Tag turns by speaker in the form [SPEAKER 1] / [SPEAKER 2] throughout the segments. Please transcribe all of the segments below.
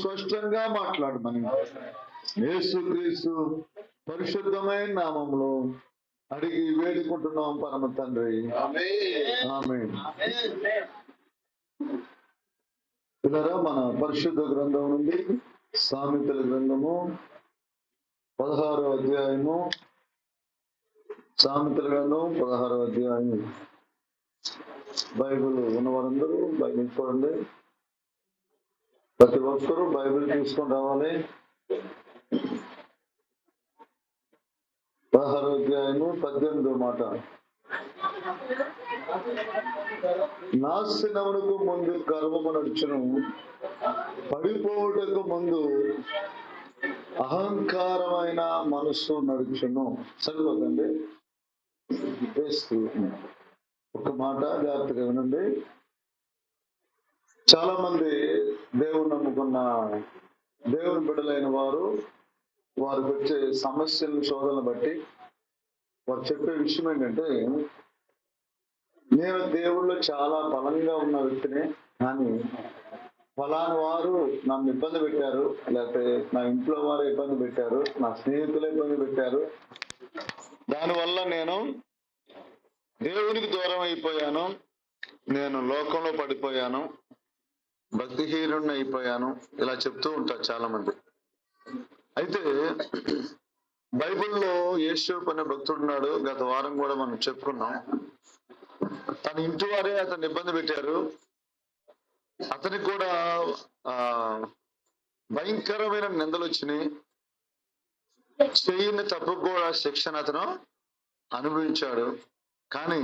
[SPEAKER 1] స్పష్టంగా మాట్లాడమని. యేసుక్రీస్తు పరిశుద్ధమైన నామంలో అడిగి వేడుకుంటున్నాం పరమ తండ్రి. పిల్లరా మన పరిశుద్ధ గ్రంథం నుండి సామెతల గ్రంథము పదహారో అధ్యాయము. సామెతల గ్రంథం పదహారో అధ్యాయం బైబిల్ ఉన్నవారందరూ బైబిల్ చూడండి. ప్రతి ఒక్కరూ బైబిల్ తీసుకొని రావాలి. పదహారో అధ్యాయము పద్దెనిమిదో మాట. నాశనమునకు ముందు గర్వము నడుచును. పడిపోవటకు ముందు అహంకారమైన మనస్సు నడుచును. సరిపోతండి ఒక మాట జాగ్రత్తగా వినండి. చాలా మంది దేవుని నమ్ముకున్న దేవుని బిడ్డలైన వారు వారికి వచ్చే సమస్యలను శోధనలు బట్టి వారు చెప్పే విషయం ఏంటంటే నేను దేవుళ్ళు చాలా బలంగా ఉన్న వ్యక్తిని కానీ ఫలాని వారు నన్ను ఇబ్బంది పెట్టారు లేకపోతే నా ఇంట్లో వారు ఇబ్బంది పెట్టారు నా స్నేహితులు ఇబ్బంది పెట్టారు. దానివల్ల నేను దేవునికి దూరం అయిపోయాను నేను లోకంలో పడిపోయాను. భక్తిహీనుడిని అయిపోయాను ఇలా చెప్తూ ఉంటారు చాలా మంది అయితే బైబిల్లో యేసు అనే భక్తుడు ఉన్నాడు గత వారం కూడా మనం చెప్పుకున్నాం. తన ఇంటి వారే అతన్ని ఇబ్బంది పెట్టారు. అతనికి కూడా ఆ భయంకరమైన నిందలు వచ్చినాయి చేయని తప్పు కూడా శిక్షణ అతను అనుభవించాడు. కానీ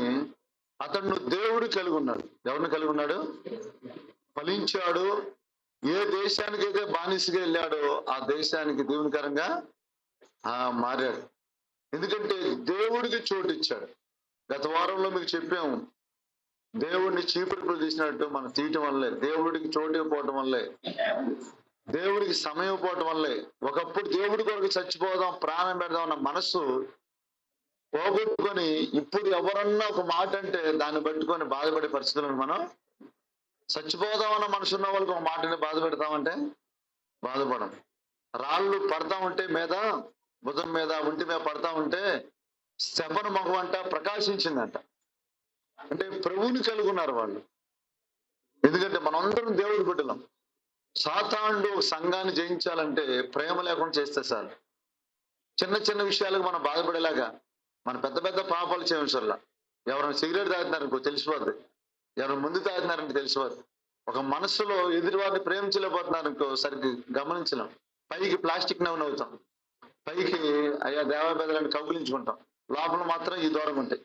[SPEAKER 1] అతను దేవుడు కలిగి ఉన్నాడు. ఎవరిని కలిగి ఉన్నాడు? ఫలించాడు. ఏ దేశానికి అయితే బానిసగా వెళ్ళాడో ఆ దేశానికి దేవునికరంగా ఆ మారాడు. ఎందుకంటే దేవుడికి చోటు ఇచ్చాడు గత వారంలో మీకు చెప్పాము దేవుడిని చీపురు తీసినట్టు మనం తీయటం వల్లే దేవుడికి చోటు ఇవ్వకపోవటం వల్లే దేవుడికి సమయం పోవటం వల్లే ఒకప్పుడు దేవుడి కొరకు చచ్చిపోదాం ప్రాణం పెడదాం అన్న మనస్సు పోగొట్టుకొని ఇప్పుడు ఎవరన్నా ఒక మాట అంటే దాన్ని పట్టుకొని బాధపడే పరిస్థితులను మనం చచ్చిపోదామన్న అన్న ఉన్న వాళ్ళకి ఒక మాటని బాధ పెడతామంటే బాధపడం. రాళ్ళు పడతా ఉంటే మీద బుధం మీద ఒంటి మీద పడతా ఉంటే శపన మగం అంట ప్రకాశించిందంట. అంటే ప్రభువుని కలుగున్నారు వాళ్ళు. ఎందుకంటే మనందరం దేవుడి బిడ్డలం సాతాండు ఒక సంఘాన్ని జయించాలంటే ప్రేమ లేకుండా చేస్తే సార్ చిన్న చిన్న విషయాలకు మనం బాధపడేలాగా మన పెద్ద పెద్ద పాపాలు చేయించాల ఎవరైనా సిగరెట్ తాగుతున్నారనుకో తెలిసిపోద్ది. ఎవరు ముందు తాగుతున్నారంటే వారు. ఒక మనసులో ఎదురువారిని ప్రేమించలేకపోతున్నారు ఇంకో సరికి గమనించలేం. పైకి ప్లాస్టిక్ నవ్వు నవ్వుతాం పైకి అయ్యా దేవాపేదలను కౌగిలించుకుంటాం. లోపల మాత్రం ఈ దూరం ఉంటాయి.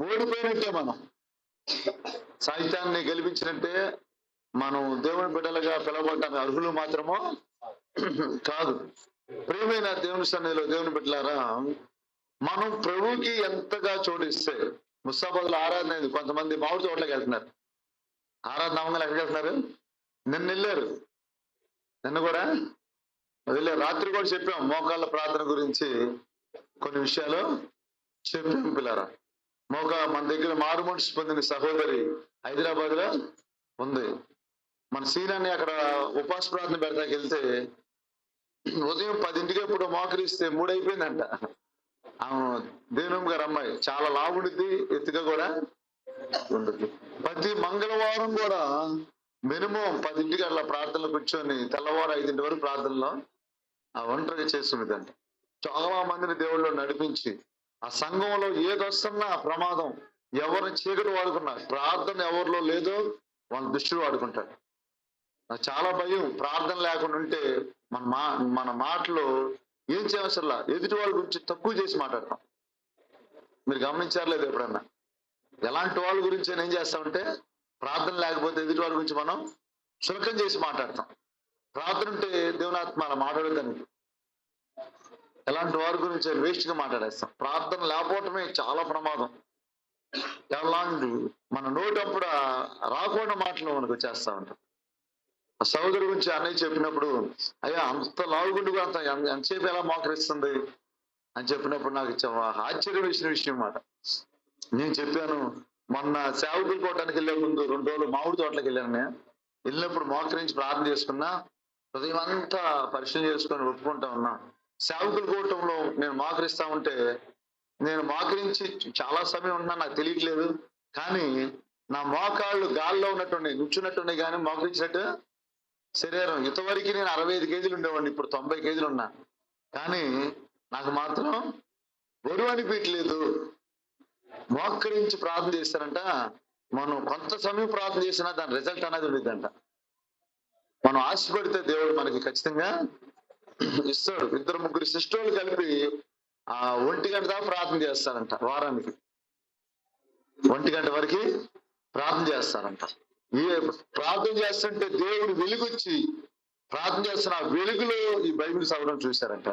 [SPEAKER 1] ఓడిపోయినట్టే మనం. సాహిత్యాన్ని గెలిపించినట్టే మనం దేవుని బిడ్డలుగా పిలవబడ్డానికి అర్హులు మాత్రమో కాదు. ప్రియమైన దేవుని సన్నిధిలో దేవుని బిడ్డలారా మనం ప్రభువుకి ఎంతగా చోటిస్తే ముస్తాబాద్లో ఆరాధన అయింది కొంతమంది మామిడి తోటలోకి వెళ్తున్నారు. ఆరాధన అవ్వగానే ఎక్కడికి వెళ్తున్నారు? నిన్న వెళ్ళారు. నిన్న కూడా? వెళ్ళారు. రాత్రి కూడా చెప్పాం. మోకాళ్ళ ప్రార్థన గురించి కొన్ని విషయాలు చెప్పాం పిల్లరా. మోక మన దగ్గర మారు మనసు పొందిన సహోదరి హైదరాబాద్లో ఉంది. మన సీనాన్ని అక్కడ ఉపాస ప్రార్థన పెడతాకి వెళ్తే ఉదయం పదింటికి ఇప్పుడు మోకరిస్తే మూడు అయిపోయిందంట ఆమె దేనమ్మ గారు అమ్మాయి. చాలా లావుడిద్ది ఎత్తుగా కూడా ఉండదు. ప్రతి మంగళవారం కూడా మినిమం పదింటికి అట్లా ప్రార్థనలు కూర్చొని తెల్లవారు ఐదింటి వరకు ప్రార్థనలో ఆ ఒంటరిగా చేస్తున్నదంట చాలా మందిని దేవుళ్ళు నడిపించి ఆ సంఘంలో ఏదొస్తున్నా ప్రమాదం ఎవరిని చీకటి వాడుకున్నా ప్రార్థన ఎవరిలో లేదో వాళ్ళ దృష్టిలో వాడుకుంటాడు. నాకు చాలా భయం. ప్రార్థన లేకుండా ఉంటే మన మా మన మాటలు ఏం చేయవసరలా ఎదుటి వాళ్ళ గురించి తక్కువ చేసి మాట్లాడతాం. మీరు గమనించారు లేదు ఎప్పుడన్నా? ఎలాంటి వాళ్ళ గురించి ఏం చేస్తామంటే ప్రార్థన లేకపోతే ఎదుటి వాళ్ళ గురించి మనం శునకం చేసి మాట్లాడతాం. ప్రార్థన ఉంటే దేవునాత్మ అలా మాట్లాడేదానికి. ఎలాంటి వారి గురించి వేస్ట్గా మాట్లాడేస్తాం. ప్రార్థన లేకపోవటమే చాలా ప్రమాదం. ఎలాంటి మన నోటప్పుడు రాకుండా మాటలు మనకు వచ్చేస్తా ఉంటాం ఆ సహోదరు గురించి అన్నయ్య చెప్పినప్పుడు అయ్యా అంత లావుగుండుగా అంత ఎంతసేపు ఎలా మోకరిస్తుంది? అని చెప్పినప్పుడు నాకు చాలా ఆశ్చర్యం వేసిన విషయం మాట నేను చెప్పాను మొన్న సేవకులు కోటానికి వెళ్ళే ముందు రెండు రోజులు మామిడి తోటలకు వెళ్ళాను నేను. వెళ్ళినప్పుడు మోకరించి ప్రార్థన చేసుకున్నా హృదయం అంతా పరిశీలన చేసుకొని ఒప్పుకుంటా ఉన్నా. సేవకుల కూటంలో నేను మోకరిస్తా ఉంటే నేను మోకరించి చాలా సమయం ఉన్నా నాకు తెలియట్లేదు. కానీ నా మోకాళ్ళు గాల్లో ఉన్నట్టుండే నుంచున్నట్టుండే కానీ మోకరించినట్టు శరీరం ఇంతవరకు నేను అరవై ఐదు కేజీలు ఉండేవాడిని. ఇప్పుడు తొంభై కేజీలు ఉన్నా. కానీ నాకు మాత్రం బరువు అనిపించలేదు మోకరించి ప్రార్థన చేస్తారంట. మనం కొంత సమయం ప్రార్థన చేసినా దాని రిజల్ట్ అనేది ఉండిద్దంట మనం ఆశపడితే దేవుడు మనకి ఖచ్చితంగా ఇస్తాడు. ఇద్దరు ముగ్గురు సిస్టర్లు కలిపి ఆ ఒంటి గంట దాకా ప్రార్థన చేస్తారంట. వారానికి ఒంటి గంట వరకు ప్రార్థన చేస్తారంట. ప్రార్థన చేస్తుంటే దేవుడు వెలుగొచ్చి ప్రార్థన చేస్తున్న వెలుగులో ఈ బైబిల్ చదవడం చూశారంట.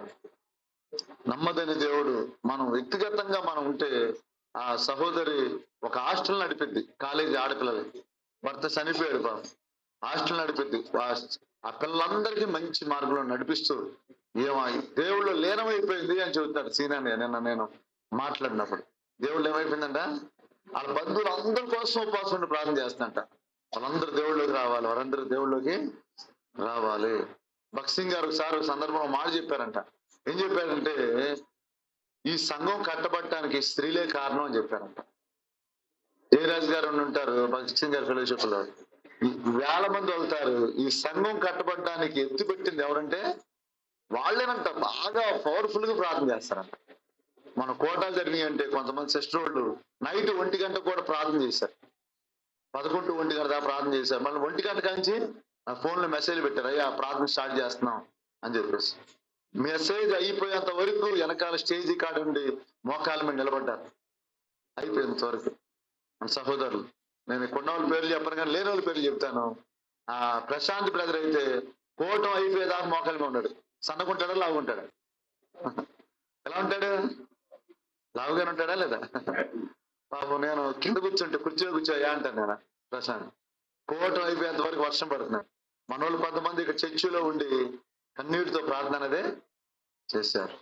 [SPEAKER 1] నమ్మదని దేవుడు మనం వ్యక్తిగతంగా మనం ఉంటే ఆ సహోదరి ఒక హాస్టల్ నడిపింది కాలేజీ ఆడపిల్లలకి భర్త చనిపోయాడు బాబు హాస్టల్ నడిపింది ఆ- ఆ పిల్లలందరికీ మంచి మార్గంలో నడిపిస్తూ ఏమో దేవుళ్ళు లీనమైపోయింది అని చెబుతాడు సీనాని నిన్న నేను మాట్లాడినప్పుడు. దేవుళ్ళు ఏమైపోయిందంట? వాళ్ళ బంధువులు అందరి కోసం ఉపాసం ప్రార్థన చేస్తుంట వాళ్ళందరూ దేవుళ్ళకి రావాలి వారందరూ దేవుళ్ళకి రావాలి. భక్సింగ్ గారు ఒకసారి సందర్భంలో మాట చెప్పారంట. ఏం చెప్పారంటే ఈ సంఘం కట్టబడటానికి స్త్రీలే కారణం అని చెప్పారంట. జయరాజ్ గారు ఉంటారు భక్సింగ్ గారు ఫెలోషిప్లో వేల మంది వెళ్తారు. ఈ సంఘం కట్టబడ్డానికి ఎత్తుపెట్టింది ఎవరంటే వాళ్ళేనంట బాగా పవర్ఫుల్గా ప్రార్థన చేస్తారంట. మన కోటా జరిగినాయి అంటే కొంతమంది సిస్టర్ వాళ్ళు నైట్ ఒంటి గంట కూడా ప్రార్థన చేశారు. పదకొండు ఒంటి గంట దాకా ప్రార్థన చేశారు. మళ్ళీ ఒంటి గంట కాంచి ఫోన్లో ఫోన్లో మెసేజ్ పెట్టారు. అయ్యా ప్రార్థన స్టార్ట్ చేస్తున్నాం అని చెప్పేసి. మెసేజ్ అయిపోయేంత వరకు వెనకాల స్టేజ్ కాడ ఉండి మోకాల మీద నిలబడ్డారు. అయిపోయేంత వరకు మన సహోదరులు. నేను కొన్న వాళ్ళ పేర్లు చెప్పను కానీ లేని వాళ్ళ పేర్లు చెప్తాను. ఆ ప్రశాంత్ బ్రదర్ అయితే కోటం అయిపోయేదాకా మోకాల మీద ఉన్నాడు. సన్నకుంటాడా లావుకుంటాడా ఎలా ఉంటాడు? లావుగానే ఉంటాడా లేదా? పాపం నేను కింద కూర్చుంటే కుర్చీలో కూర్చోయా అంటాను నేను ప్రశాంత్. కోటం అయిపోయేంత వరకు వర్షం పడుతున్నాయి మన వాళ్ళు కొంతమంది ఇక్కడ చర్చిలో ఉండి కన్నీటితో ప్రార్థన అనేది చేశారు.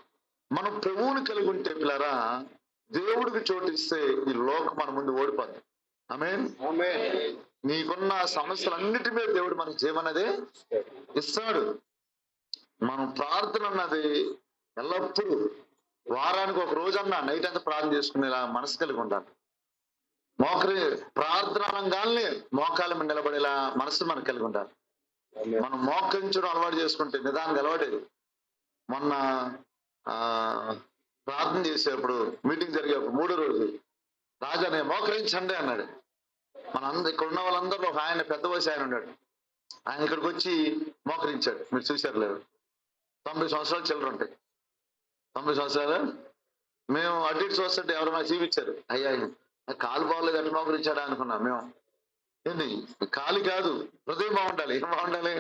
[SPEAKER 1] మనం ప్రభువుని కలిగి ఉంటే పిల్లరా దేవుడికి చోటు ఇస్తే ఈ లోకం మన ముందు ఓడిపోద్ది. ఆమె నీకున్న సమస్యలన్నిటి మీద దేవుడు మనకి చేయమన్నదే ఇస్తాడు. మనం ప్రార్థన అన్నది ఎల్లప్పుడూ వారానికి ఒక రోజన్నా నైట్ అంతా ప్రార్థన చేసుకునేలా మనసు కలిగి ఉండాలి. మోకరి ప్రార్థన అనగానే మోకాల మీద నిలబడేలా మనసు మనకు కలిగి ఉండాలి. మనం మోకరించడం అలవాటు చేసుకుంటే నిదానికి అలవాటేది. మొన్న ఆ ప్రార్థన చేసేప్పుడు మీటింగ్ జరిగేప్పుడు మూడో రోజు రాజా నేను మోకరించండి అన్నాడు. మన అందరు ఇక్కడ ఉన్న వాళ్ళందరూ ఒక ఆయన పెద్ద వయసు ఆయన ఉన్నాడు. ఆయన ఇక్కడికి వచ్చి మోకరించాడు. మీరు చూశారు లేదు తొంభై సంవత్సరాలు చిల్లర ఉంటాయి. తొంభై సంవత్సరాలు? మేము అటు ఇటు చూస్తుంటే ఎవరు నాకు చూపించారు అయ్యా కాలు కాలు బాగలేదు ఎట్లా మోకరించాడా అనుకున్నాం మేము. ఏంటి కాలు కాదు హృదయం బాగుండాలి. ఏం బాగుండాలి?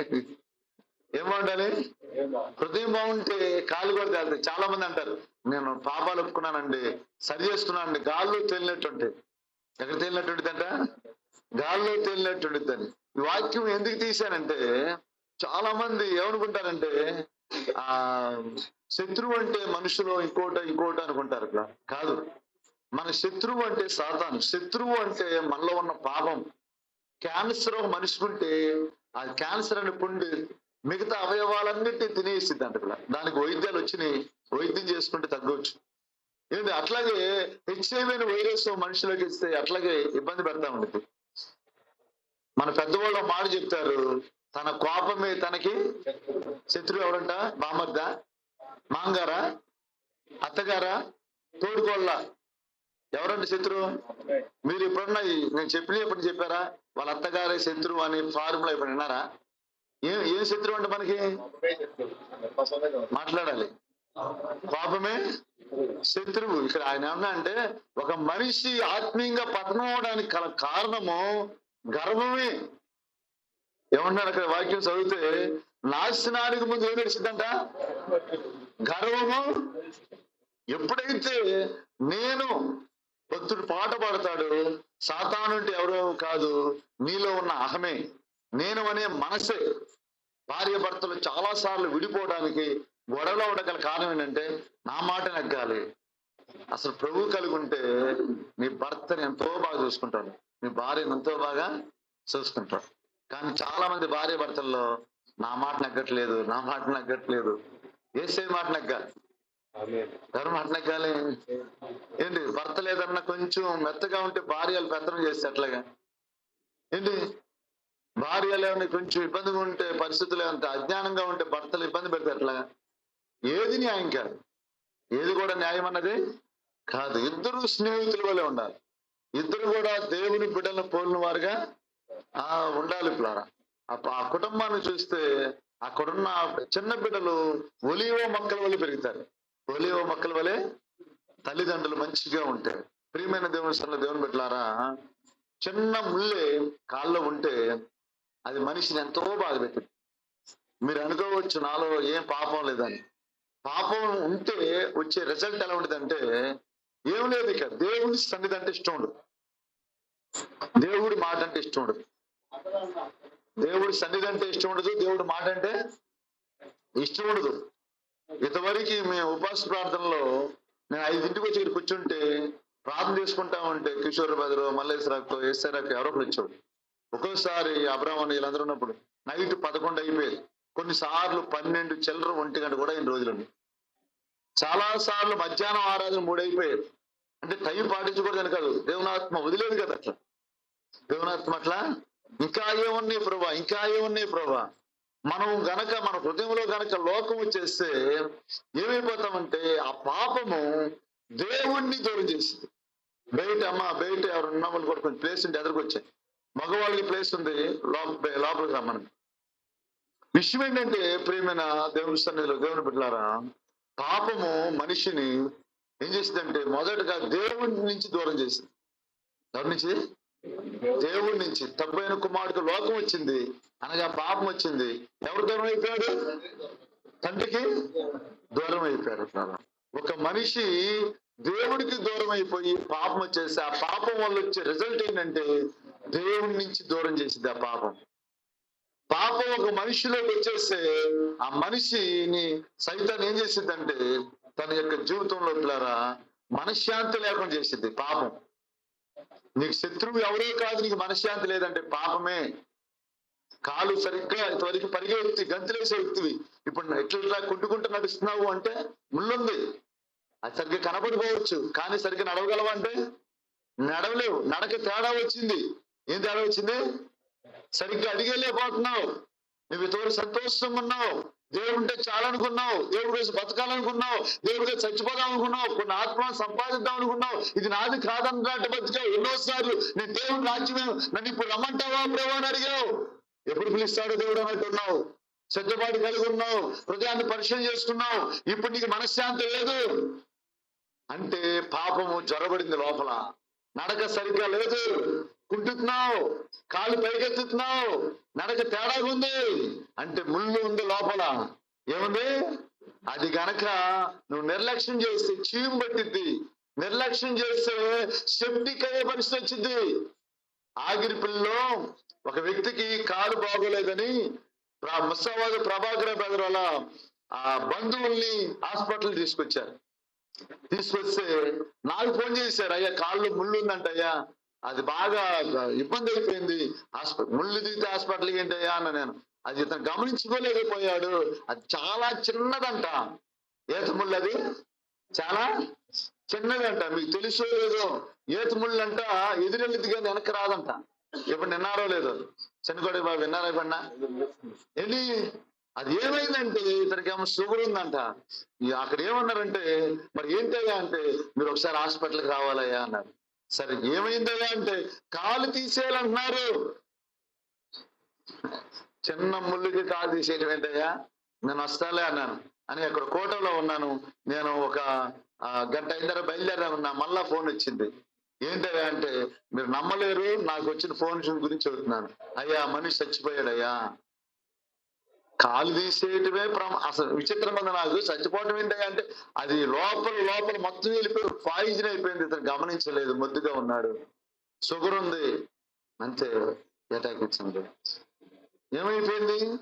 [SPEAKER 1] ఏం బాగుండాలి? హృదయం బాగుంటే కాలు కూడా తేలి చాలా మంది అంటారు నేను పాపాలు ఒప్పుకున్నానండి సరి చేసుకున్నానండి గాల్లో తేలినట్టుంటే ఎక్కడ తేలినట్టుండిద్దంట గాల్లో తేలినట్టుండిద్దని ఈ వాక్యం ఎందుకు తీశానంటే చాలా మంది ఏమనుకుంటారంటే ఆ శత్రువు అంటే మనుషులు ఇంకోట ఇంకోట అనుకుంటారు ఇక్కడ కాదు. మన శత్రువు అంటే సాతాను. శత్రువు అంటే మనలో ఉన్న పాపం. క్యాన్సర్ ఒక మనిషికి ఉంటే ఆ క్యాన్సర్ అని పుండి మిగతా అవయవాలన్నిటిని తినేసిద్ది అంట ఇక్కడ దానికి వైద్యాలు వచ్చినాయి. వైద్యం చేసుకుంటే తగ్గవచ్చు ఏంటి అట్లాగే హెచ్ఐవి వైరస్ మనుషులకు ఇస్తే అట్లాగే ఇబ్బంది పెడతా ఉండేది మన పెద్దవాళ్ళు మాట చెప్తారు. తన కోపమే తనకి శత్రువు ఎవరంట? బామర్దా? మాంగారా? అత్తగారా? తోడుకోళ్ళ? ఎవరంటే శత్రువు మీరు ఎప్పుడన్నా నేను చెప్పిన ఎప్పుడు చెప్పారా? వాళ్ళ అత్తగారే శత్రువు అని ఫార్ములా ఇప్పుడు విన్నారా? ఏం ఏం శత్రువు అంటే మనకి? మాట్లాడాలి. పాపమే శత్రువు ఇక్కడ ఆయన ఏమన్నా అంటే ఒక మనిషి ఆత్మీయంగా పతనం అవడానికి గల కారణము గర్వమే. ఏమన్నాడు అక్కడ వాక్యం చదివితే నాశనానికి ముందు ఏం నడిచిందంట గర్వము? ఎప్పుడైతే నేను భక్తుడు పాట పాడతాడు సాతానుంటే ఎవరో కాదు నీలో ఉన్న అహమే. నేను అనే మనసే. భార్య భర్తలు చాలా సార్లు విడిపోవడానికి గొడవలో ఉండగల కారణం ఏంటంటే నా మాట నెగ్గాలి. అసలు ప్రభు కలిగి ఉంటే నీ భర్తని ఎంతో బాగా చూసుకుంటాను నీ భార్యను ఎంతో బాగా చూసుకుంటాడు. కానీ చాలా మంది భార్య భర్తల్లో నా మాట నగ్గట్లేదు నా మాట నగ్గట్లేదు. ఏసే మాట మాట నగ్గాలి? ఏంటి భర్త లేదన్నా కొంచెం మెత్తగా ఉంటే భార్యలు పెత్తనం చేస్తే ఎట్లాగా? ఏంటి? భార్యలు ఏమైనా కొంచెం ఇబ్బందిగా ఉంటే పరిస్థితులు ఏమంటే అజ్ఞానంగా ఉంటే భర్తలు ఇబ్బంది పెడితే ఎట్లాగా? ఏది న్యాయం కాదు. ఏది కూడా న్యాయం అన్నది కాదు. ఇద్దరు స్నేహితుల వల్లే ఉండాలి. ఇద్దరు కూడా దేవుని బిడ్డలను పోలిన వారుగా ఆ ఉండాలి అప్ప- ఆ కుటుంబాన్ని చూస్తే అక్కడున్న చిన్న బిడ్డలు ఒలివ మొక్కల వల్ల పెరుగుతారు. ఒలివ మొక్కల వలె తల్లిదండ్రులు మంచిగా ఉంటారు. ప్రియమైన దేవుని సన్న దేవుని బిడ్డలారా చిన్న ముళ్ళే కాళ్ళలో ఉంటే అది మనిషిని ఎంతో బాధ పెట్టింది. మీరు అనుకోవచ్చు నాలో ఏం పాపం లేదని. పాపం ఉంటే వచ్చే రిజల్ట్ ఎలా ఉంటుందంటే ఏం లేదు ఇక దేవుని సన్నిధి అంటే ఇష్టం ఉండదు. దేవుడి మాట అంటే ఇష్టం ఉండదు. దేవుడి సన్నిధి అంటే ఇష్టం ఉండదు దేవుడి మాట అంటే ఇష్టం ఉండదు. ఇంతవరకు మేము ఉపాస ప్రార్థనలో నేను ఐదింటికి వచ్చి ఇక్కడ కూర్చుంటే ప్రార్థన చేసుకుంటా ఉంటే కిషోర్ బదులు మల్లేశ్వరకు ఎస్ఆర్కు ఎవరో ఒకరు వచ్చాడు ఒక్కోసారి అబ్రాహ్మణ్ వీళ్ళందరూ ఉన్నప్పుడు నైట్ పదకొండు అయిపోయేది. కొన్నిసార్లు పన్నెండు చిల్లర ఒంటి గంట కూడా అయిన రోజులండి చాలా సార్లు మధ్యాహ్నం ఆరాధన మూడు అంటే టైం పాటించకూడదని కాదు దేవునాత్మ వదిలేదు కదా అట్లా. దేవునాత్మ అట్లా ఇంకా ఏమున్నాయి ప్రభా? ఇంకా ఏమున్నాయి ప్రభా? మనం గనక మన హృదయంలో గనక లోకం వచ్చేస్తే ఏమైపోతామంటే ఆ పాపము దేవుణ్ణి దూరం చేసింది బయట అమ్మ బయట ఎవరు ఉన్నామని కూడా కొంచెం ప్లేస్ ఉంది ఎదురుకు వచ్చాయి. మగవాళ్ళకి ప్లేస్ ఉంది లోపల లోపలికి రమ్మని. విషయం ఏంటంటే ప్రియమైన దేవుని సన్నిధిలో దేవుని బిడ్డలారా పాపము మనిషిని ఏం చేసిందంటే మొదటగా దేవుడి నుంచి దూరం చేసింది ఎవరి నుంచి? దేవుడి నుంచి తప్పైన కుమారుడికి లోకం వచ్చింది. అనగా పాపం వచ్చింది. ఎవరు దూరం అయిపోయాడు? తండ్రికి దూరం అయిపోయాడు. ఒక మనిషి దేవుడికి దూరం అయిపోయి పాపం వచ్చేసి ఆ పాపం వల్ల వచ్చే రిజల్ట్ ఏంటంటే దేవుడి నుంచి దూరం చేసింది ఆ పాపం. పాపం ఒక మనిషిలోకి వచ్చేస్తే ఆ మనిషిని సైతాన్ని ఏం చేసిందంటే తన యొక్క జీవితంలో పిల్లరా మనశ్శాంతి లేకుండా చేసింది పాపం. నీకు శత్రువు ఎవరో కాదు నీకు మనశ్శాంతి లేదంటే పాపమే. కాలు సరిగ్గా ఇంతవరకు పరిగెత్తి గంతులేసే వ్యక్తివి. ఇప్పుడు ఎట్లా కుంటుకుంటూ నడుస్తున్నావు అంటే ముళ్ళుంది. అది సరిగ్గా కనపడిపోవచ్చు కానీ సరిగ్గా నడవగలవు అంటే? నడవలేవు. నడక తేడా వచ్చింది. ఏం తేడా వచ్చింది? సరిగ్గా అడిగేలేకపోతున్నావు. నువ్వు తోడు సంతోషంగా ఉన్నావు. దేవుడు ఉంటే దేవుడు వేసి దేవుడి బతకాలనుకున్నావు దేవుడి కోసం చచ్చిపోదాం అనుకున్నావు కొన్ని ఆత్మను సంపాదిద్దాం అనుకున్నావు ఇది నాది కాదన్నట్టు బతికా ఎన్నోసార్లు నేను దేవుడు రాజ్యమే నన్ను ఇప్పుడు రమ్మంటావా ప్రభు అని అడిగావు. ఎప్పుడు పిలుస్తాడు దేవుడు అన్నట్టున్నావు. సిద్ధపాటు కలిగి ఉన్నావు. హృదయాన్ని పరిశీలన చేసుకున్నావు. ఇప్పుడు నీకు మనశ్శాంతి లేదు. అంటే పాపము జ్వరబడింది లోపల. నడక సరిగ్గా లేదు. కుంటున్నావు కాలు పైకెత్తుతున్నావు. నడక తేడాగా ఉంది. అంటే ముళ్ళు ఉంది లోపల. ఏముంది? అది గనక నువ్వు నిర్లక్ష్యం చేస్తే చీము పట్టిద్ది. నిర్లక్ష్యం చేస్తే సెప్టిక్ అయ్యే పరిస్థితి వచ్చింది. ఆగిరిపిల్లలో ఒక వ్యక్తికి కాలు బాగోలేదని ముస్తాబాద్ ప్రభాకర్ బ్రదర్ వాళ్ళ ఆ బంధువుల్ని హాస్పిటల్ తీసుకొచ్చారు. తీసుకొస్తే నాకు ఫోన్ చేశారు. అయ్యా కాళ్ళు ముళ్ళు ఉందంట అయ్యా అది బాగా ఇబ్బంది అయిపోయింది హాస్పిటల్ ముళ్ళు దిగితే హాస్పిటల్కి ఏంటయ్యా అన్న నేను. అది ఇతను గమనించుకోలేకపోయాడు. అది చాలా చిన్నదంట. ఏతముళ్ళు అది? చాలా చిన్నదంట. మీకు తెలుసో లేదో? ఏతముళ్ళు అంట ఎదురెళ్ళింది కానీ వెనక్కి రాదంట. ఇప్పుడు విన్నారో లేదో? చిన్నకోడి బాబు విన్నారా ఇవన్నా ఏంటి? అది ఏమైందంటే ఇతనికి ఏమో షుగర్ ఉందంట. అక్కడ ఏమన్నారంటే మరి ఏంటయ్యా అంటే మీరు ఒకసారి హాస్పిటల్కి రావాలయ్యా అన్నారు. సరే ఏమైందయ్యా అంటే కాలు తీసేయాలంటున్నారు. చిన్న ముళ్ళుకి కాలు తీసేయడం ఏంటయ్యా? నేను వస్తాలే అన్నాను. అని అక్కడ కోటలో ఉన్నాను. నేను ఒక గంట అయిన బయలుదేరా బయలుదేరాను. నా మళ్ళా ఫోన్ వచ్చింది. ఏంటయ్యా అంటే మీరు నమ్మలేరు. నాకు వచ్చిన ఫోన్ గురించి చెబుతున్నాను. అయ్యా మనిషి చచ్చిపోయాడయ్యా. కాలు తీసేయటమే ప్రమ అసలు విచిత్రమైన నాకు. చచ్చిపోవటం ఏంటంటే అంటే అది లోపల లోపల మొత్తం వెళ్ళిపోయి పాయిజన్ అయిపోయింది. ఇతను గమనించలేదు. ముద్దుగా ఉన్నాడు. షుగర్ ఉంది. అంతే. అటాక్ వచ్చింది ఏమైపోయింది?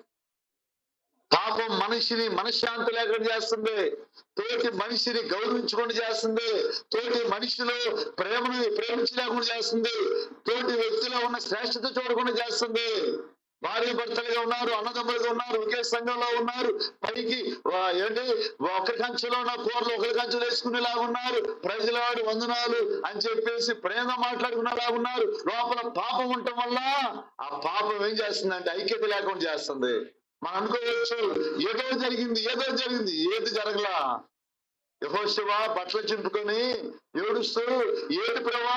[SPEAKER 1] పాపం మనిషిని మనశ్శాంతి లేకుండా చేస్తుంది. తోటి మనిషిని గౌరవించకుండా చేస్తుంది. తోటి మనిషిలో ప్రేమను ప్రేమించలేకుండా చేస్తుంది. తోటి వ్యక్తిలో ఉన్న శ్రేష్టత చూడకుండా చేస్తుంది. భార్య భర్తలుగా ఉన్నారు అన్నదమ్ములుగా ఉన్నారు ఒకే సంఘంలో ఉన్నారు. పైకి వా- ఏంటి? ఒకరి కంచెలో ఉన్న కూరలు ఒకరి కంచెలు వేసుకునేలాగా ఉన్నారు. ప్రజలవాడు వందనాలు అని చెప్పేసి ప్రేమ మాట్లాడుకునేలా ఉన్నారు. లోపల పాపం ఉండటం వల్ల ఆ పాపం ఏం చేస్తుందంటే ఐక్యత లేకుండా చేస్తుంది. మనం అనుకోవచ్చు ఏదో జరిగింది ఏదో జరిగింది ఏది జరగలా. యహోశివ బట్టలు చింపుకొని ఏడుస్తూ ఏడు ప్రభా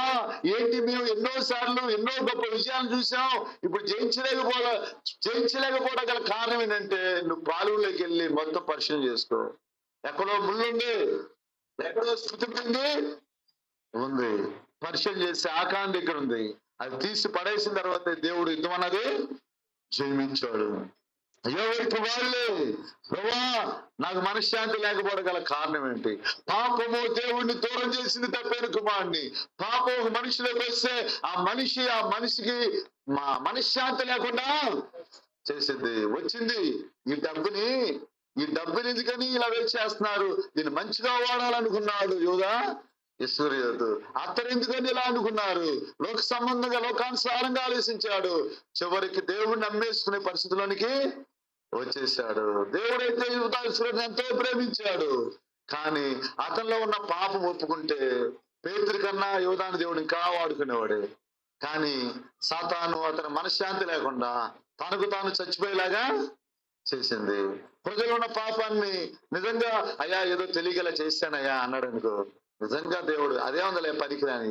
[SPEAKER 1] ఏంటి మేము ఎన్నో సార్లు ఎన్నో గొప్ప విజయాలు చూసాం ఇప్పుడు జయించలేకపోవడం జయించలేకపోవడం గల కారణం ఏంటంటే నువ్వు పాలులోకి వెళ్ళి మొత్తం పరిశీలన చేసుకో. ఎక్కడో ముళ్ళుంది ఎక్కడో స్థుతి ఉంది ఉంది. పరిశీలన చేసి ఆకాండ ఇక్కడ ఉంది. అది తీసి పడేసిన తర్వాత దేవుడు యుద్ధం అన్నది జయించాడు. ఎవరికి వాళ్ళే ప్రభా నాకు మనశ్శాంతి లేకపోవడం గల కారణం ఏంటి? పాపము దేవుణ్ణి దూరం చేసింది తప్పేను కుమారుని పాపము మనిషిలోకి వస్తే ఆ మనిషి ఆ మనిషికి మా మనశ్శాంతి లేకుండా చేసింది. వచ్చింది. ఈ డబ్బుని ఈ డబ్బుని ఎందుకని ఇలా వేస్ట్ దీన్ని మంచిగా వాడాలనుకున్నాడు యోగా ఈశ్వర్యోధు అతను ఎందుకని ఇలా అనుకున్నారు? లోక సంబంధంగా లోకానుసారంగా ఆలోచించాడు. చివరికి దేవుణ్ణి నమ్మేసుకునే పరిస్థితిలోనికి వచ్చేసాడు దేవుడైతే యువతాశ్వరుని ఎంతో ప్రేమించాడు. కానీ అతనిలో ఉన్న పాపం ఒప్పుకుంటే పేతురి కన్నా యువదాని దేవుడు ఇంకా వాడుకునేవాడే. కానీ సాతాను అతని మనశ్శాంతి లేకుండా తనకు తాను చచ్చిపోయేలాగా చేసింది. ప్రజలు ఉన్న పాపాన్ని నిజంగా అయ్యా ఏదో తెలియగల చేశానయ్యా అన్నాడు అనుకో నిజంగా దేవుడు అదే ఉందలే పనికిరాని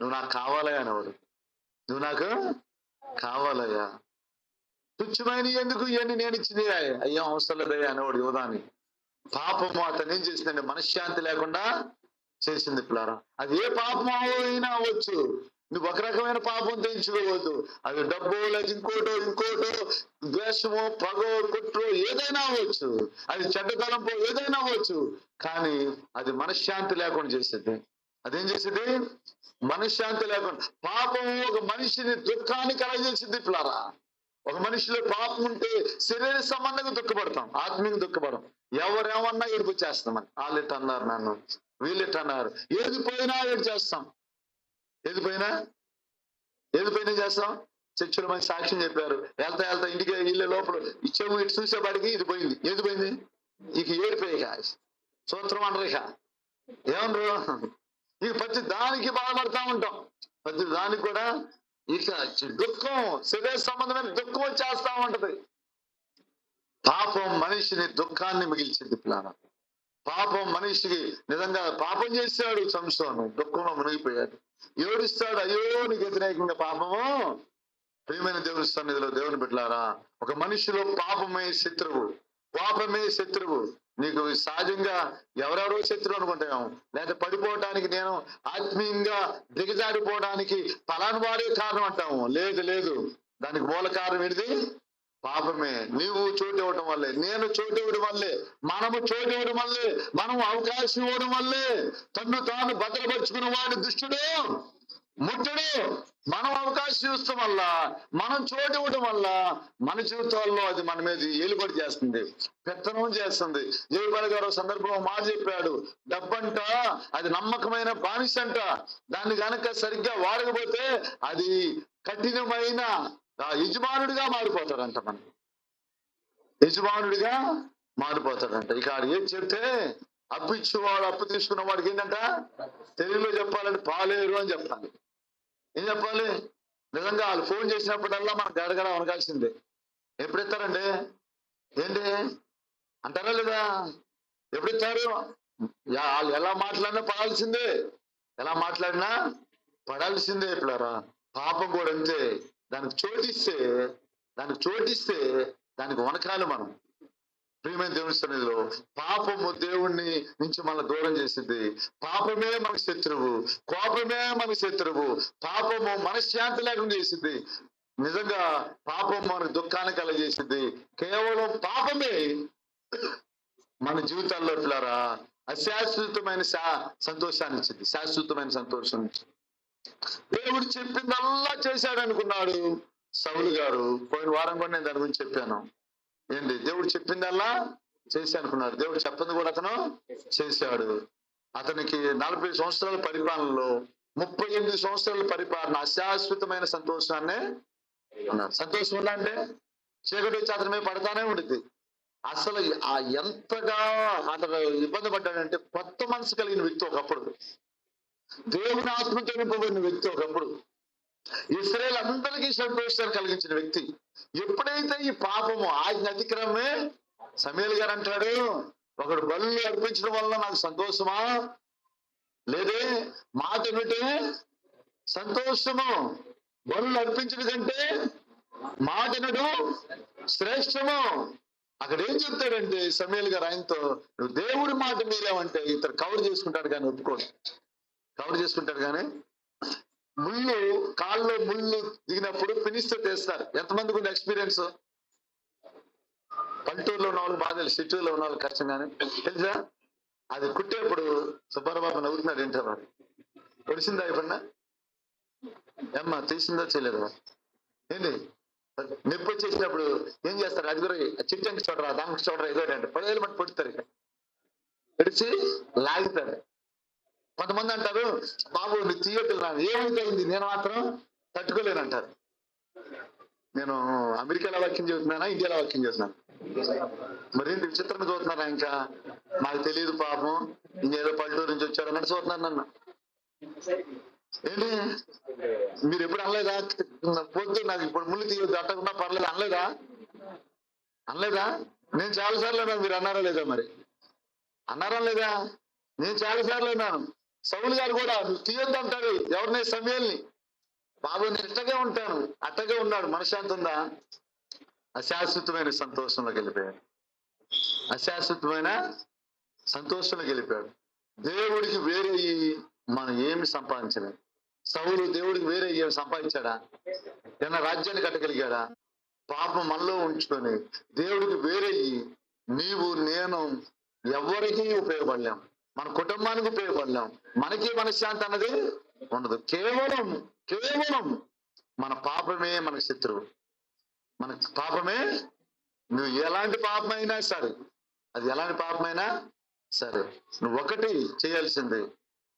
[SPEAKER 1] నువ్వు నాకు కావాలయ్యా అనేవాడు. నువ్వు నాకు కావాలయ్యా తుచ్చమైన ఎందుకు ఇవన్నీ నేను ఇచ్చింది? అయ్యేం అవసరం లేదయ్యా అనేవాడు యువదాన్ని పాపము అతను ఏం చేసిందండి మనశ్శాంతి లేకుండా చేసింది పిల్లారా. అది ఏ పాపం అయినా అవ్వచ్చు. నువ్వు ఒక రకమైన పాపం తెంచుకోవద్దు. అది డబ్బు లేదు ఇంకోటో ఇంకోటో ద్వేషమో పగో కుట్రో ఏదైనా అవ్వచ్చు. అది చెడ్డ తలంపో ఏదైనా అవ్వచ్చు. కానీ అది మనశ్శాంతి లేకుండా చేసేది. అదేం చేసేది? మనశ్శాంతి లేకుండా. పాపం ఒక మనిషిని దుఃఖాన్ని కలగజేసింది పిల్లారా. ఒక మనిషిలో పాపం ఉంటే శరీర సంబంధంగా దుఃఖపడతాం ఆత్మీయంగా దుఃఖపడం ఎవరేమన్నా ఏడుపు చేస్తామని వాళ్ళిట్ అన్నారు నన్ను వీళ్ళిట్ అన్నారు. ఏది పోయినా ఏడు చేస్తాం. ఏది పోయినా ఏది పోయినా చేస్తాం? చర్చలు మంచి సాక్ష్యం చెప్పారు. వెళ్తా వెళ్తా ఇంటికి ఇళ్ళ లోపల ఇచ్చేము ఇటు చూసేపాటికి ఇది పోయింది. ఏది పోయింది ఇక. ఏడిపోయాక సూత్రం అనరు ఇక. ఏమనరు ఇక ప్రతి దానికి బాధపడతా ఉంటాం. ప్రతి దానికి కూడా ఇక దుఃఖం శరీర సంబంధమైన దుఃఖం వచ్చేస్తా ఉంటది. పాపం మనిషిని దుఃఖాన్ని మిగిల్చింది ప్లాన. పాపం మనిషికి నిజంగా పాపం చేశాడు సంసోను దుఃఖంలో మునిగిపోయాడు. ఏడుస్తాడు అయ్యో నీకు వ్యతిరేకంగా పాపము. ప్రియమైన దేవుని సన్నిధిలో దేవుని బిడ్డలారా ఒక మనిషిలో పాపమే శత్రువు పాపమే శత్రువు. నీకు సహజంగా ఎవరెవరో శత్రువు అనుకుంటాము లేదా పడిపోవటానికి నేను ఆత్మీయంగా దిగజారిపోవడానికి పలాని వాడే కారణం అంటాము. లేదు లేదు. దానికి మూల కారణం ఏంటిది? పాపమే. నీవు చోటు ఇవ్వడం వల్లే. నేను చోటు ఇవ్వడం వల్లే. మనము చోటు ఇవ్వడం వల్లే. మనం అవకాశం ఇవ్వడం వల్లే. తను తాను భద్రపరుచుకున్న వాడు దుష్టుడు ముట్టడు మనం అవకాశం ఇస్తాం వల్ల మనం చోటు ఇవ్వడం వల్ల మన జీవితాల్లో అది మన మీద ఏలుబడి చేస్తుంది. పెత్తనం చేస్తుంది. జయపాల్ గారు సందర్భంలో మాట చెప్పాడు. డబ్బంట అది నమ్మకమైన బానిసంట దాన్ని గనక సరిగ్గా వాడకపోతే అది కఠినమైన యజమానుడిగా మారిపోతాడంట మనం యజమానుడిగా మారిపోతాడంట. ఇక ఏం చెప్తే అప్పు ఇచ్చేవాడు అప్పు తీసుకున్న వాడికి ఏంటంట? తెలుగులో చెప్పాలంటే పాలేరు అని చెప్తాను ఏం చెప్పాలి? నిజంగా వాళ్ళు ఫోన్ చేసినప్పుడల్లా మనకు గడగడ వనకాల్సిందే ఎప్పుడు ఇస్తారండి ఏంటి? అంటారా లేదా? ఎప్పుడు ఇస్తారు వాళ్ళు ఎలా మాట్లాడినా పడాల్సిందే. ఎలా మాట్లాడినా పడాల్సిందే ఇప్పుడారా పాపం కూడా అంతే. దానికి చోటిస్తే దానికి చోటిస్తే దానికి వనకాలి మనం. ప్రియమైన దేవుని సన్నిధిలో పాపము దేవుణ్ణి నుంచి మన దూరం చేసింది. పాపమే మన శత్రువు. కోపమే మన శత్రువు. పాపము మనశ్శాంతి లేకుండా చేసింది. నిజంగా పాపం మన దుఃఖాన్ని కలగజేసింది. కేవలం పాపమే మన జీవితాల్లో పిల్లరా అశాశ్వతమైన సంతోషాన్ని ఇచ్చింది. శాశ్వతమైన సంతోషం దేవుడు చెప్పిందల్లా చేశాడు అనుకున్నాడు సౌలు గారు పోయిన వారం కూడా నేను దాని గురించి చెప్పాను. ఏంటి దేవుడు చెప్పిందల్లా? చేసి అనుకున్నాడు. దేవుడు చెప్పింది కూడా అతను చేశాడు. అతనికి నలభై సంవత్సరాల పరిపాలనలో ముప్పై ఎనిమిది సంవత్సరాల పరిపాలన అశాశ్వతమైన సంతోషాన్ని ఉన్నాడు సంతోషం ఉందా అంటే చీకటి వచ్చి అతని మీద పడతానే ఉంటుంది అసలు ఆ ఎంతగా అతను ఇబ్బంది పడ్డాడంటే కొత్త మనసు కలిగిన వ్యక్తి ఒకప్పుడు. దేవుని ఆత్మతో నింపబడిన వ్యక్తి ఒకప్పుడు. ఇస్రాయల్ అందరికీ సంతోషాలు కలిగించిన వ్యక్తి. ఎప్పుడైతే ఈ పాపము ఆజ్ఞ అతిక్రమే సమీల్ గారు అంటాడు ఒకడు బలు అర్పించడం వల్ల నాకు సంతోషమా? లేదే మాట ఏమిటే సంతోషము. బలు అర్పించడం కంటే మాట వినడు శ్రేష్టము. అక్కడ ఏం చెప్తాడంటే సమీల్ గారు ఆయనతో నువ్వు దేవుడి మాట మీరేమంటే ఇతను కవర్ చేసుకుంటాడు కానీ ఒప్పుకోడు కవర్ చేసుకుంటాడు కానీ ముళ్ళు కాళ్ళలో ముళ్ళు దిగినప్పుడు ఫినిష్తో తెస్తారు ఎంతమందికి ఉంది ఎక్స్పీరియన్స్ పల్లెటూరులో ఉన్న వాళ్ళు బాగా తెలుసు సిటీలో ఉన్న వాళ్ళు కష్టం కానీ. తెలుసా? అది కుట్టేప్పుడు సుబ్బారాబాబు నవ్వుతున్నాడు ఏంటో పొడిసిందా ఇప్పుడున్నా ఏమ్మా తీసిందో చేయలేదు? ఏంటి నొప్పి వచ్చేసినప్పుడు ఏం చేస్తారు? అది కూడా చిట్టంకి చూడరా దానికి చూడరా ఏదో అంటే పదివేలు మట్టి పొడుతారు ఇక. పొడిచి లాగుతారు. కొంతమంది అంటారు బాబు మీ తీయొద్దు నాకు ఏమైపోయింది నేను మాత్రం తట్టుకోలేను అంటారు నేను అమెరికాలో వాక్యం చెబుతున్నానా ఇండియాలో వాక్యం చేస్తున్నాను? మరేంటి విచిత్రంగా చూస్తున్నారా ఇంకా? మాకు తెలియదు పాపం. ఇంకేదో పల్లెటూరు నుంచి వచ్చారు అన్నట్టు చూస్తున్నాను నన్ను. ఏంటి? మీరు ఎప్పుడు అనలేదా? పొద్దు నాకు ఇప్పుడు ముళ్ళు తీయొద్దు అట్టకుండా పర్లేదు అనలేదా? అనలేదా? నేను చాలా సార్లు అన్నాను మీరు అన్నారా లేదా మరి? అన్నారా లేదా? నేను చాలా సార్లు అన్నాను. సౌలు గారు కూడా తీయొద్దు అంటారు ఎవరిని? సమయాల్ని. బాబు నేను ఇట్టగే ఉంటాను. అట్టగే ఉన్నాడు. మనశ్శాంతి ఉందా? అశాశ్వతమైన సంతోషంలో గెలిపాడు అశాశ్వతమైన సంతోషంలో గెలిపాడు దేవుడికి వేరే మనం ఏమి సంపాదించలేదు సౌలు దేవుడికి వేరే ఏమి సంపాదించాడా? ఏమన్నా రాజ్యాన్ని కట్టగలిగాడా? పాపం మనలో ఉంచుకొని దేవుడికి వేరే నీవు నేను ఎవరికీ ఉపయోగపడలేం. మన కుటుంబానికి ఉపయోగపడలేం. మనకి మనశ్శాంతి అన్నది ఉండదు. కేవలం కేవలం మన పాపమే మన శత్రువు. మన పాపమే నువ్వు ఎలాంటి పాపమైనా సరే అది ఎలాంటి పాపమైనా సరే నువ్వు ఒకటి చేయాల్సింది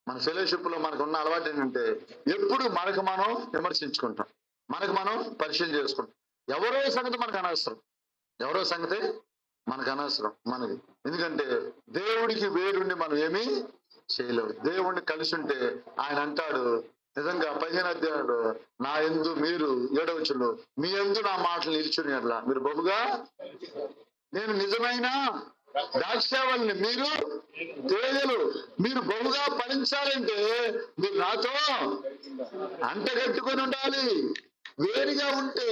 [SPEAKER 1] మన ఫెలోషిప్లో మనకు ఉన్న అలవాటు ఏంటంటే ఎప్పుడు మనకు మనం విమర్శించుకుంటాం. మనకు మనం పరిశీలన చేసుకుంటాం. ఎవరో సంగతి మనకు అనవసరం. ఎవరో సంగతి మనకు అనవసరం మనది. ఎందుకంటే దేవుడికి వేరుండి మనం ఏమీ చేయలేము. దేవుడిని కలిసి ఉంటే ఆయన అంటాడు నిజంగా పదిహేను అధ్యాయుడు నా ఎందు మీరు ఏడవచ్చులు మీ ఎందు నా మాటలు నిల్చుని అట్లా మీరు బహుగా నేను నిజమైన ద్రాక్షావల్ని మీరు తేజలు మీరు బహుగా ఫలించాలంటే మీరు నాతో అంటగట్టుకొని ఉండాలి. వేడిగా ఉంటే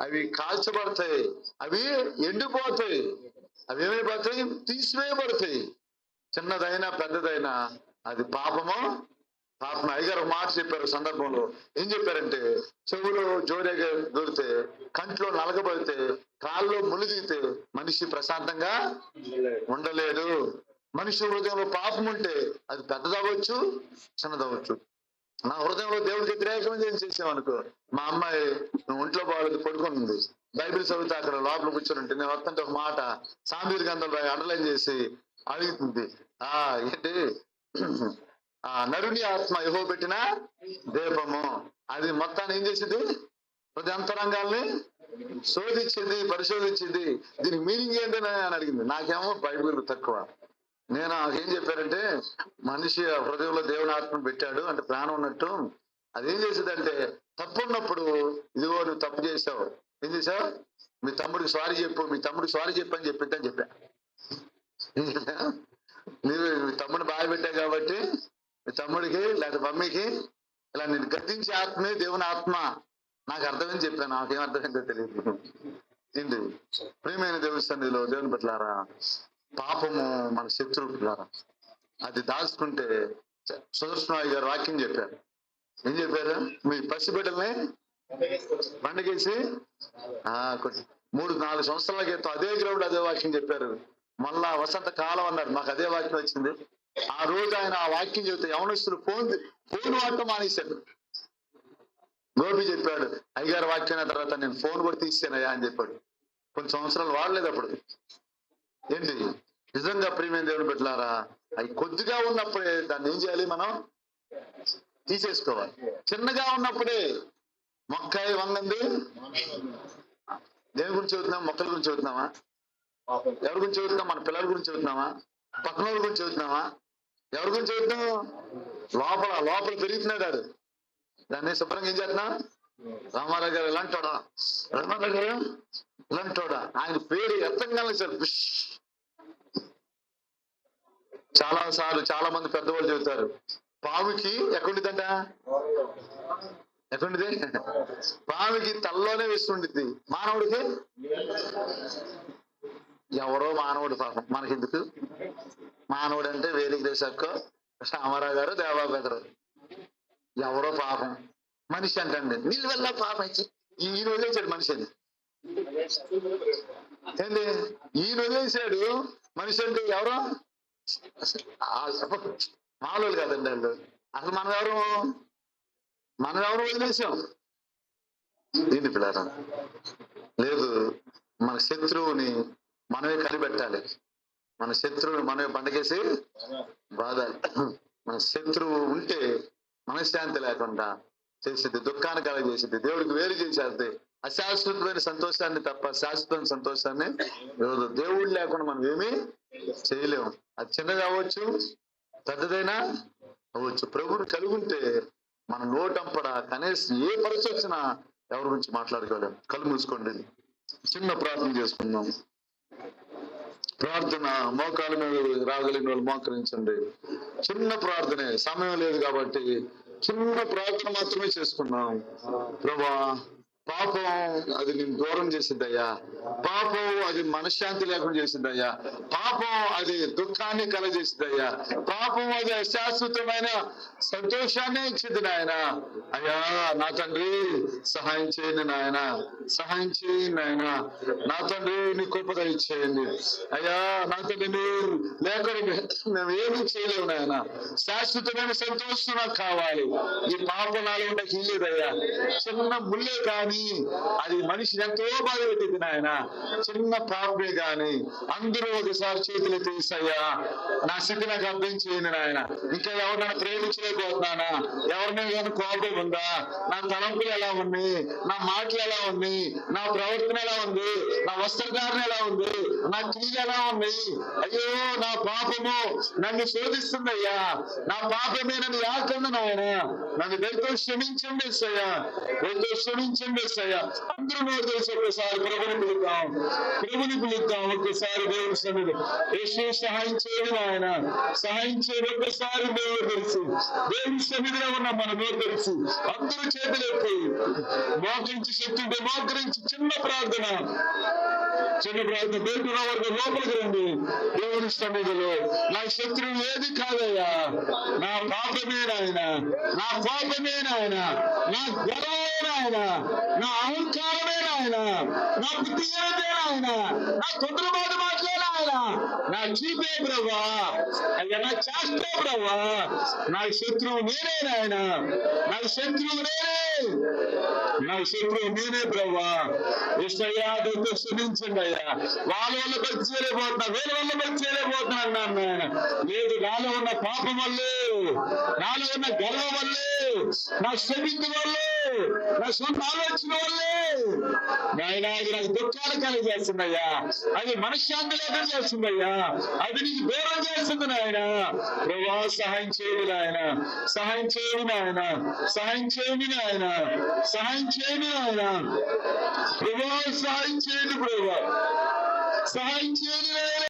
[SPEAKER 1] అవి కాల్చబడతాయి. అవి ఎండిపోతాయి. అవి ఏమైపోతాయి? తీసివేయబడతాయి. చిన్నదైనా పెద్దదైనా అది పాపము? పాపం అయ్యగారు మాట చెప్పారు సందర్భంలో. ఏం చెప్పారంటే చెవులో జోరేగా దొరికితే కంట్లో నలగబడితే కాల్లో మునిగితే మనిషి ప్రశాంతంగా ఉండలేడు మనిషి హృదయంలో పాపం ఉంటే అది పెద్దదవ్వచ్చు చిన్నదవ్వచ్చు. నా హృదయంలో దేవుడికి వ్యతిరేకం ఏం చేసామనుకో మా అమ్మాయి ఒంట్లో బాగాలేదు పడుకుంది బైబిల్ చదివితే అక్కడ లోపల కూర్చుంటే ఉంటే నేను వస్తుంటే ఒక మాట సాంబీర్ గంధం అండర్లైన్ చేసి అడుగుతుంది. ఆ ఏంటి? ఆ నరుని ఆత్మ ఎహో పెట్టిన దీపము. అది మొత్తాన్ని ఏం చేసింది? ప్రతి అంతరంగాల్ని శోధించింది పరిశోధించింది. దీనికి మీనింగ్ ఏంటని అని అడిగింది. నాకేమో బైబిల్ తక్కువ. నేను ఏం చెప్పారంటే మనిషి హృదయంలో దేవుని ఆత్మను పెట్టాడు అంటే ప్రాణం ఉన్నట్టు. అదేం చేసేదంటే తప్పు ఉన్నప్పుడు ఇదిగో నువ్వు తప్పు చేసావు. ఏం చేసావు? మీ తమ్ముడికి సారీ చెప్పు మీ తమ్ముడికి సారీ చెప్పని అని చెప్పిద్దని చెప్పా. నీవు మీ తమ్ముడు బాగా పెట్టావు కాబట్టి మీ తమ్ముడికి లేదా మమ్మీకి ఇలా నేను గద్దించే ఆత్మే దేవుని ఆత్మ. నాకు అర్థమని చెప్పాను నాకేం అర్థమైందో తెలియదు. ఏంటి ప్రియమైన దేవుని సన్నిధిలో దేవుని పట్లారా పాపము మన శత్రువు పిల్లారా అది దాచుకుంటే సుదర్శనాయ్ గారు వాక్యం చెప్పారు. ఏం చెప్పారు? మీ పసిబిడ్డల్ని పండుగేసి ఆ మూడు నాలుగు సంవత్సరాల క్రితం అదే గ్రౌండ్ అదే వాక్యం చెప్పారు. మళ్ళా వసంత కాలం అన్నారు మాకు అదే వాక్యం వచ్చింది. ఆ రోజు ఆయన ఆ వాక్యం చెబితే యవనస్తులు ఫోన్ ఫోన్ వాడటం మానేశారు. గోపి చెప్పాడు అయ్యగారు వాక్యం అయిన తర్వాత నేను ఫోన్ కూడా తీసానయ్యా అని చెప్పాడు. కొన్ని సంవత్సరాలు వాడలేదు అప్పుడు. ఏంటి? నిజంగా ప్రియమైన దేవుని పెట్టలారా అవి కొద్దిగా ఉన్నప్పుడే దాన్ని ఏం చేయాలి మనం? తీసేసుకోవాలి. చిన్నగా ఉన్నప్పుడే మొక్కాయి వంగంది దేని గురించి చదువుతున్నాం? మొక్కల గురించి చదువుతున్నామా? ఎవరి గురించి చదువుతున్నాం? మన పిల్లల గురించి చదువుతున్నామా? పక్కన గురించి చదువుతున్నామా? ఎవరి గురించి చదువుతున్నాం లోపల లోపల పెరుగుతున్నాడు అది దాన్ని శుభ్రంగా ఏం చేస్తున్నా? రామారావు గారు ఇలాంటోడా రామారావు గారు ఇలాంటోడా ఆయన పేరు ఎత్తంగానే సార్ చాలా సార్లు చాలా మంది పెద్దవాళ్ళు చెబుతారు. పాముకి ఎక్కడుండిద్దంట ఎక్కడుండిది? పాముకి తల్లోనే వేస్తుండిద్ది. మానవుడికి? ఎవరో మానవుడు పాపం. మనకెందుకు? మానవుడు అంటే వేదిక దేశక్కో రామారావు గారు దేవా బెదరు ఎవరో పాపం. మనిషి అంటండి. నీళ్ళు పాపం ఇచ్చి ఈయన వదిలేశాడు మనిషి అని ఏంటి ఈయన వదిలేశాడు మనిషి అంటే ఎవరో? మామూలు కదండి వాళ్ళు అసలు మనం ఎవరు మనం ఎవరు వదిలేసాం దీన్ని పిల్లరా? లేదు మన శత్రువుని మనమే కనిపెట్టాలి. మన శత్రువుని మనమే పండగేసి బాధాలి మన శత్రువు ఉంటే మనశ్శాంతి లేకుండా చేసేది దుఃఖాన్ని కలగజేసేది దేవుడికి వేరు చేసేది. అశాశ్వతమైన సంతోషాన్ని తప్ప శాశ్వతమైన సంతోషాన్ని దేవుడు లేకుండా మనం ఏమీ చేయలేము. అది చిన్నది అవ్వచ్చు పెద్దదైనా అవ్వచ్చు. ప్రభుని కలిగి ఉంటే మన నోటంపడ కనీసం ఏ పరిస్థితి వచ్చినా ఎవరి గురించి మాట్లాడుకోలేము కళ్ళు మూసుకోండి. చిన్న ప్రార్థన చేసుకుందాం. ప్రార్థన మోకాల మీద రాగలిగిన వాళ్ళు మోకరించండి. చిన్న ప్రార్థనే సమయం లేదు కాబట్టి చిన్న ప్రార్థన మాత్రమే చేసుకున్నాం ప్రభా పాపం అది నేను దూరం చేసిందయ్యా. పాపం అది మనశ్శాంతి లేకుండా చేసిందయ్యా. పాపం అది దుఃఖాన్ని కలగజేసిందయ్యా. పాపం అది అశాశ్వతమైన సంతోషాన్ని ఇచ్చింది నాయన. అయ్యా నా తండ్రి సహాయం చేయండి నాయన. సహాయం చేయండి నాయన. నా తండ్రి నీ కృపద ఇచ్చేయండి అయ్యా నా తండ్రి మీరు లేకుండా మేము ఏమీ చేయలేము నాయన. శాశ్వతమైన సంతోషం నాకు కావాలి. ఈ పాపం నాలో ఉండకి ఇల్లేదయ్యా చిన్న ముల్లే కానీ అది మనిషిని ఎంతో బాధ పెట్టింది నాయన. చిన్న పాపమే గాని అందరూ ఒకసారి చేతులు తీసాయా నా స్థితి నాకు అర్థం చేయండి నాయన. ఇంకా ఎవరినైనా ప్రేమించలేకపోతున్నానా? ఎవరినైనా కోపం ఉందా? నా తలంపులు ఎలా ఉన్నాయి? నా మాటలు ఎలా ఉన్నాయి? నా ప్రవర్తన ఎలా ఉంది? నా వస్త్రధారణ ఎలా ఉంది? నా క్రియలు ఎలా ఉన్నాయి? అయ్యో నా పాపము నన్ను శోధిస్తుందయ్యా నా పాపమే నన్ను యాకండి నాయన. నన్ను దయతో క్షమించండి సయ్యా దయతో క్షమించండి. రిక్వెస్ట్ ఎస్సయ్యా అందరూ నోరు తెలిసి ఒకసారి ప్రభుని పిలుద్దాం. ప్రభుని పిలుద్దాం. ఒక్కసారి దేవుని సన్నిధి యేసు సహాయం చేయడం ఆయన సహాయం చేయడం. ఒక్కసారి దేవుడు తెలుసు దేవుని సన్నిధిలో ఉన్న మన నోరు తెలుసు అందరూ చేతులు ఎత్తి మోకరించి శక్తి మోకరించి చిన్న ప్రార్థన. చిన్న ప్రార్థన బయట వరకు లోపలికి రండి. దేవుని సన్నిధిలో. నా శత్రువు ఏది కాదయ్యా? నా పాపమే నాయన నా కోపమే నాయన నా గర్వమే నాయన నా అహంకారమే నాయన నా బుద్ధిహీనతే నాయన నా తొందరపాటు మాటలే నాయన నా చీపే ప్రభా. అయ్యా నా చేస్తే ప్రభా. నా శత్రువు నేనే నాయన నా శత్రువు నేనే నా శత్రువు నేనే ప్రభా. ఇష్టయ్యా దొంగ క్షమించండి అయ్యా. వాళ్ళ వల్ల బతి చేయలేకపోతున్నా వేరే వల్ల బతి చేయలేకపోతున్నాను నాన్న లేదు నాలో ఉన్న పాపం వల్లే నాలో ఉన్న గర్వ వల్లే నా శ్రమించ వల్లే నా సొంత ఆలోచన వల్లే. నాయన అది నాకు దుఃఖాలు కలిగేస్తుందయ్యా అది మనశ్శాంతి లేకుండా చేస్తుందయ్యా అది నీకు దూరం చేస్తుంది నాయన. ప్రభా సహాయం చేయండి నాయన. సహాయం చేయండి నాయన. సహాయం చేయండి నాయన. సహాయం చేయండి నాయన ప్రభా సహాయం చేయండి ప్రభా సహాయం చేయండి నాయనా.